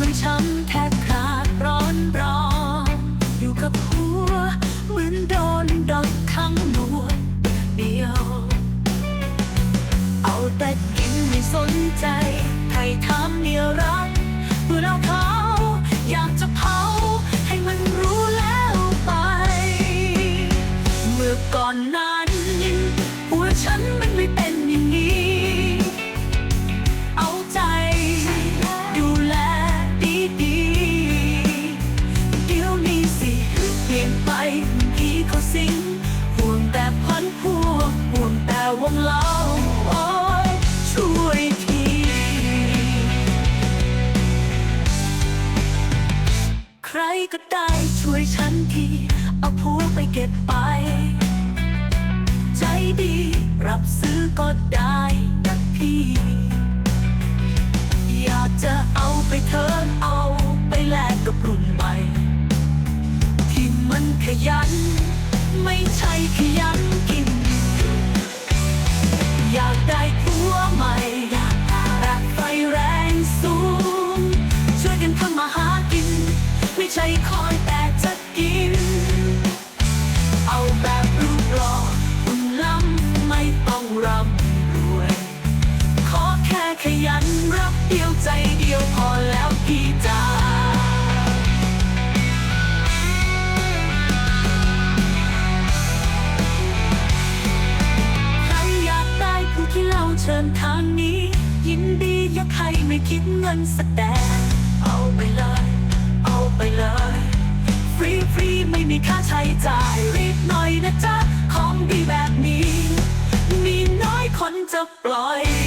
มันช้ำแทบขาดร้อนรอ อยู่กับหัว เหมือนโดนดอกขังนวดเดียว เอาแต่กินไม่สนใจใครทำเดียวรัก ใครก็ได้ช่วยฉันที เอาผัวไปเก็บไป ใจดีรับซื้อก็ได้นะพี่ อยากจะเอาไปเทินเอาไปแลกกับรุ่นใหม่ที่มันขยัน ไม่ใช่ ขยันรับเดียวใจเดียวพอแล้วพี่จ๋าใครอยากได้ผู้ที่เล่าเชิญทางนี้ ยินดียกให้ไม่คิดเงินสแตนเอาไปเลย เอาไปเลย ฟรีฟรีไม่มีค่าใช้จ่ายรีบหน่อยนะจ๊ะ ของดีแบบนี้ มีน้อยคนจะปล่อย